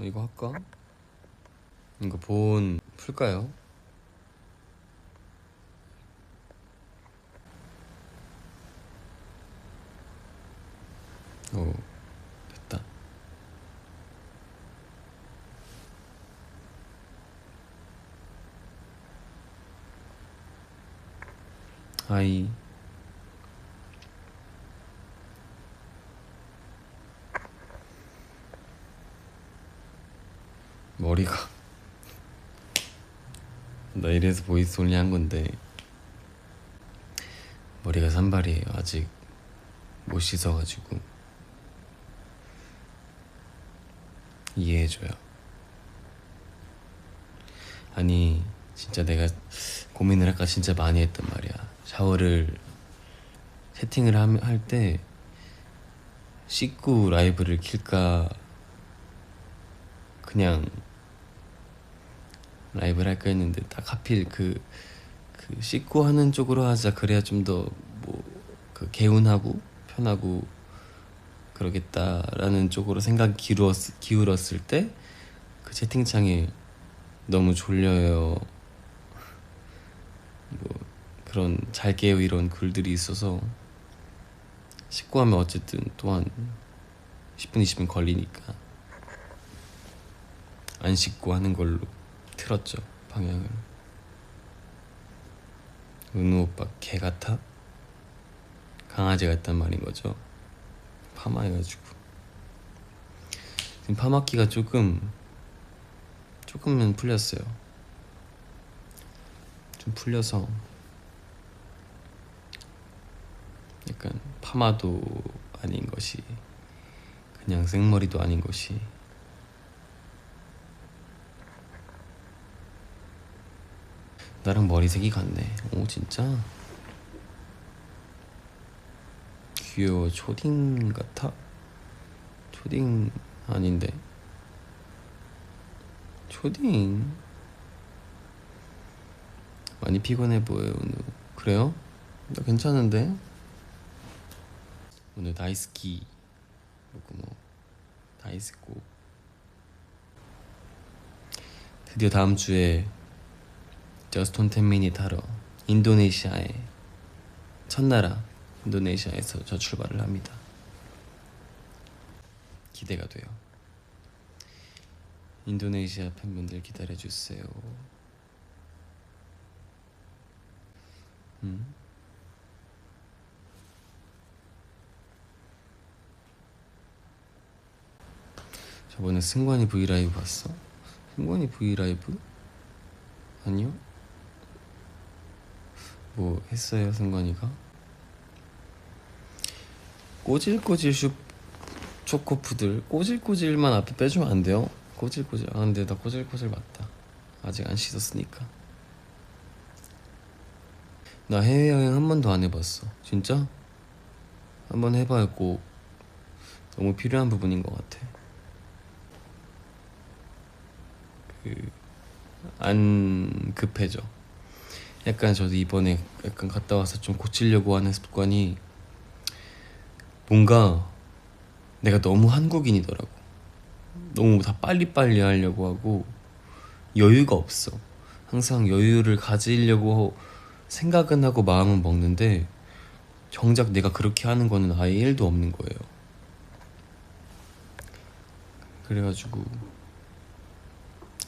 어, 이거 할까? 이거 본 풀까요? 오 됐다 하이 머리가. 나 이래서 보이스 올리 한 건데 머리가 산발이에요. 아직 못 씻어가지고. 이해해줘요. 아니 진짜 내가 고민을 아까 진짜 많이 했단 말이야. 샤워를 세팅을 할 때 씻고 라이브를 킬까 그냥 라이브를 할까 했는데 딱 하필 그, 그 씻고 하는 쪽으로 하자 그래야 좀 더 뭐 그 개운하고 편하고 그러겠다라는 쪽으로 생각 기울었, 기울었을 때 그 채팅창에 너무 졸려요. 뭐 그런 잘 깨요 이런 글들이 있어서 씻고 하면 어쨌든 또한 10분 20분 걸리니까 안 씻고 하는 걸로 틀었죠 방향을. 은우 오빠 개 같아? 강아지 같단 말인 거죠? 파마해가지고. 지금 파마기가 조금 조금은 풀렸어요. 좀 풀려서 약간 파마도 아닌 것이 그냥 생머리도 아닌 것이 나랑 머리색이 같네. 오 진짜 귀여워. 초딩 같아? 초딩 아닌데. 초딩 많이 피곤해 보여요 오늘. 그래요? 나 괜찮은데. 오늘 다이스키 그리고 뭐 다이스고 드디어 다음 주에 저스톤 텐미니 타러 인도네시아의 첫 나라 인도네시아에서 저 출발을 합니다. 기대가 돼요. 인도네시아 팬분들 기다려 주세요. 음. 저번에 승관이 브이라이브 봤어? 승관이 브이라이브? 아니요? 뭐 했어요 승관이가? 꼬질꼬질 슈 초코푸들. 꼬질꼬질만 앞에 빼주면 안 돼요? 꼬질꼬질. 아 근데 나 꼬질꼬질 맞다. 아직 안 씻었으니까. 나 해외여행 한 번도 안 해봤어. 진짜? 한 번 해봐야 꼭. 너무 필요한 부분인 것 같아. 그 안 급해져 약간 저도 이번에 약간 갔다 와서 좀 고치려고 하는 습관이 뭔가 내가 너무 한국인이더라고. 너무 다 빨리빨리 하려고 하고 여유가 없어. 항상 여유를 가지려고 생각은 하고 마음은 먹는데 정작 내가 그렇게 하는 거는 아예 1도 없는 거예요. 그래가지고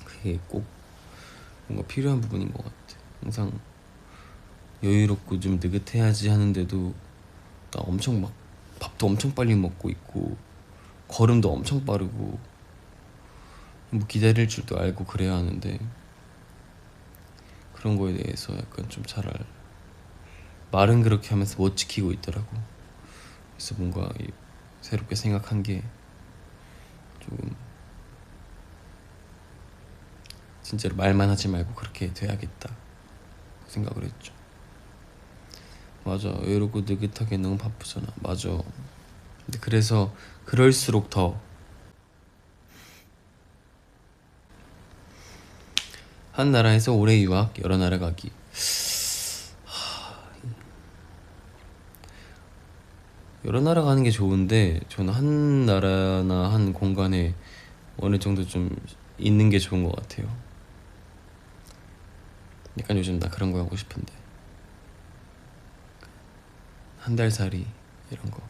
그게 꼭 뭔가 필요한 부분인 것 같아. 항상 여유롭고 좀 느긋해야지 하는데도 나 엄청 막 밥도 엄청 빨리 먹고 있고 걸음도 엄청 빠르고 뭐 기다릴 줄도 알고 그래야 하는데 그런 거에 대해서 약간 좀잘 알. 말은 그렇게 하면서 못 지키고 있더라고. 그래서 뭔가 새롭게 생각한 게 조금 진짜로 말만 하지 말고 그렇게 돼야겠다 생각을 했죠. 맞아 외롭고 느긋하게 너무 바쁘잖아. 맞아. 근데 그래서 그럴수록 더 한 나라에서 오래 유학 여러 나라 가기. 여러 나라 가는 게 좋은데 저는 한 나라나 한 공간에 어느 정도 좀 있는 게 좋은 것 같아요. 약간 요즘 나 그런 거 하고 싶은데. 한 달 살이 이런 거.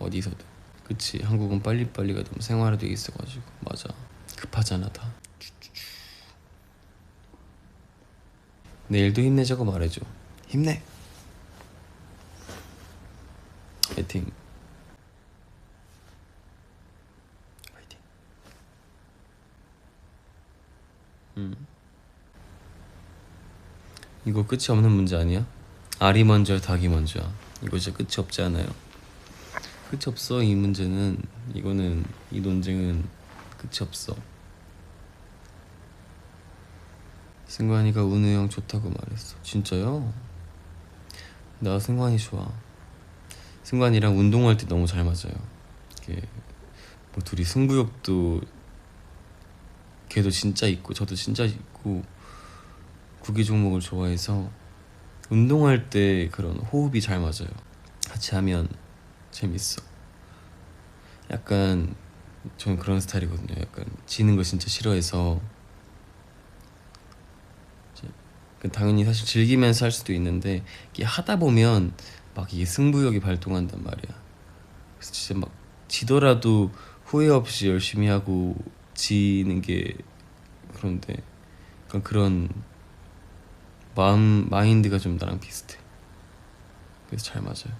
어디서든. 그치. 한국은 빨리빨리가 너무 생활화 돼 있어가지고. 맞아. 급하잖아 다. 내일도 힘내자고 말해줘. 힘내. 파이팅 이거 끝이 없는 문제 아니야? 알이 먼저 닭이 먼저야 이거 진짜 끝이 없지 않아요? 끝이 없어 이 문제는 이거는 이 논쟁은 끝이 없어 승관이가 은우 형 좋다고 말했어 진짜요? 나 승관이 좋아 승관이랑 운동할 때 너무 잘 맞아요 이게 뭐 둘이 승부욕도 걔도 진짜 있고 저도 진짜 있고 구기 종목을 좋아해서 운동할 때 그런 호흡이 잘 맞아요 같이 하면 재밌어. 약간 저는 그런 스타일이거든요. 약간 지는 거 진짜 싫어해서 그 당연히 사실 즐기면서 할 수도 있는데 이게 하다 보면 막 이게 승부욕이 발동한단 말이야. 그래서 진짜 막 지더라도 후회 없이 열심히 하고 지는 게 그런데 그런 마음 마인드가 좀 나랑 비슷해. 그래서 잘 맞아요.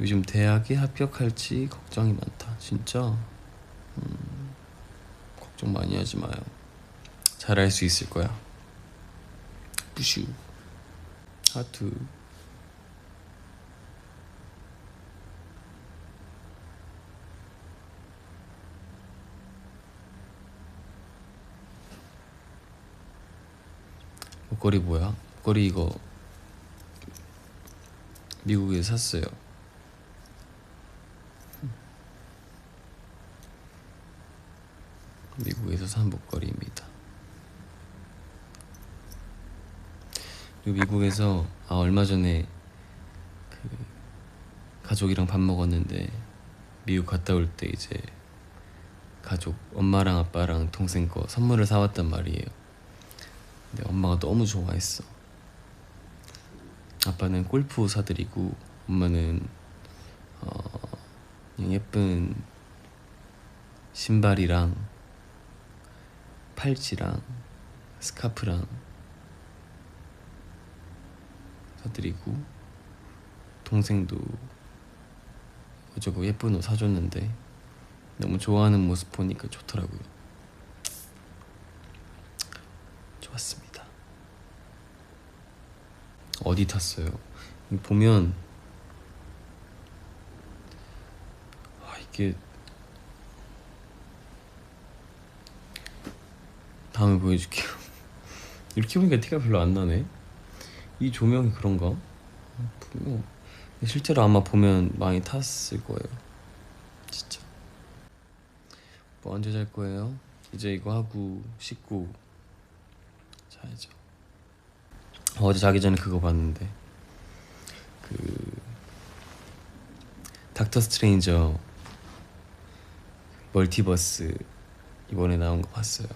요즘 대학에 합격할지 걱정이 많다. 진짜 음, 걱정 많이 하지 마요. 잘할 수 있을 거야. 뿌슈 하트. 목걸이 뭐야? 목걸이 이거 미국에 샀어요. 미국에서 산 목걸이입니다. 그리고 미국에서 아 얼마 전에 그 가족이랑 밥 먹었는데 미국 갔다 올 때 이제 가족 엄마랑 아빠랑 동생 거 선물을 사왔단 말이에요. 근데 엄마가 너무 좋아했어. 아빠는 골프 사드리고 엄마는 어 예쁜 신발이랑 팔찌랑 스카프랑 사드리고 동생도 저거 예쁜 옷 사줬는데 너무 좋아하는 모습 보니까 좋더라고요. 좋았습니다. 어디 탔어요? 보면 아 이게 다음에 보여줄게요. 이렇게 보니까 티가 별로 안 나네. 이 조명이 그런가? 분명 실제로 아마 보면 많이 탔을 거예요. 진짜. 뭐 언제 잘 거예요? 이제 이거 하고 씻고 자야죠. 어제 자기 전에 그거 봤는데 그 닥터 스트레인저 멀티버스 이번에 나온 거 봤어요.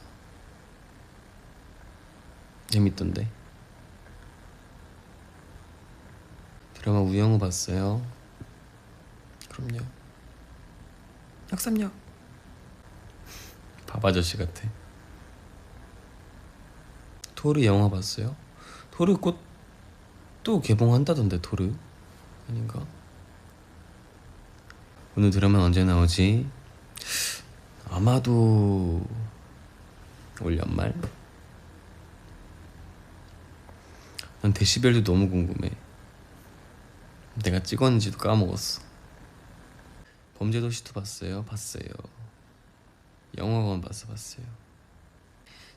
재밌던데. 드라마 우영우 봤어요? 그럼요. 역삼역. 밥 아저씨 같아. 토르 영화 봤어요? 토르 곧또 개봉한다던데 토르 아닌가? 오늘 드라마 언제 나오지? 아마도 올 연말? 난 데시벨도 너무 궁금해. 내가 찍었는지도 까먹었어. 범죄도시2 봤어요? 봤어요. 영화관 봤어, 봤어요.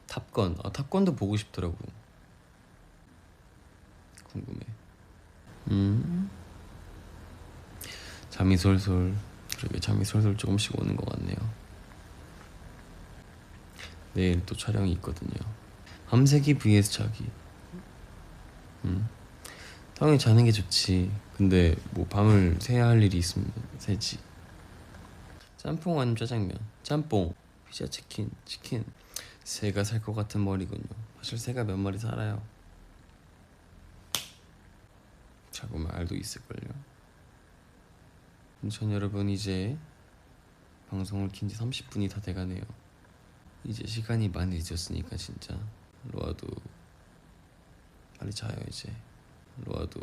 탑건, 아 탑건도 보고 싶더라고. 궁금해. 음. 잠이 솔솔. 그러게 잠이 솔솔 조금씩 오는 것 같네요. 내일 또 촬영이 있거든요. 함세기 vs 자기. 음. 당연히 자는 게 좋지. 근데 뭐 밤을 새야 할 일이 있으면 새지. 짬뽕 아니면 짜장면? 짬뽕. 피자 치킨 치킨. 새가 살 것 같은 머리군요. 사실 새가 몇 마리 살아요. 자고만 알도 있을걸요. 전 여러분 이제 방송을 킨지 30분이 다 돼가네요. 이제 시간이 많이 늦었으니까 진짜 로아도 빨리 자요 이제. 로아도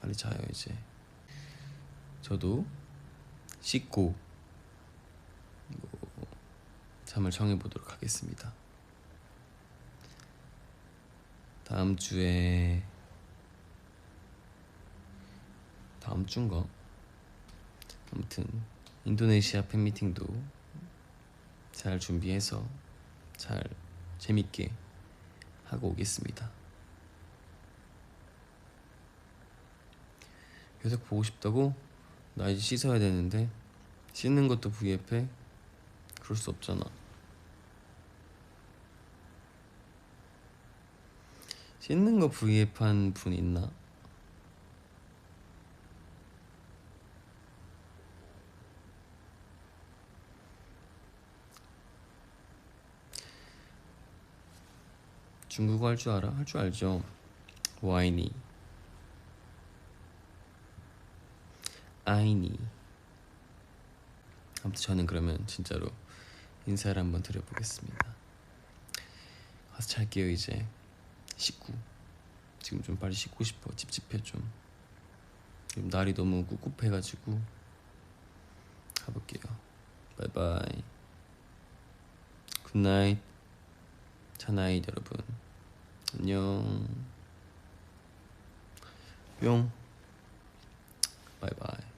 빨리 자요 이제. 저도 씻고 뭐 잠을 청해 보도록 하겠습니다. 다음 주에 다음 주인가? 아무튼 인도네시아 팬미팅도 잘 준비해서 잘 재밌게 하고 오겠습니다. 계속 보고 싶다고? 나 이제 씻어야 되는데 씻는 것도 VF해? 그럴 수 없잖아. 씻는 거 VF한 분 있나? 중국어 할 줄 알아? 할 줄 알죠. 와이니, 아이니. 아무튼 저는 그러면 진짜로 인사를 한번 드려보겠습니다. 가서 잘게요 이제. 씻고 지금 좀 빨리 씻고 싶어. 찝찝해 좀. 날이 너무 꿉꿉해가지고 가볼게요. 바이바이. 굿나잇. 차나잇 여러분. 안녕. 뿅. 바이바이.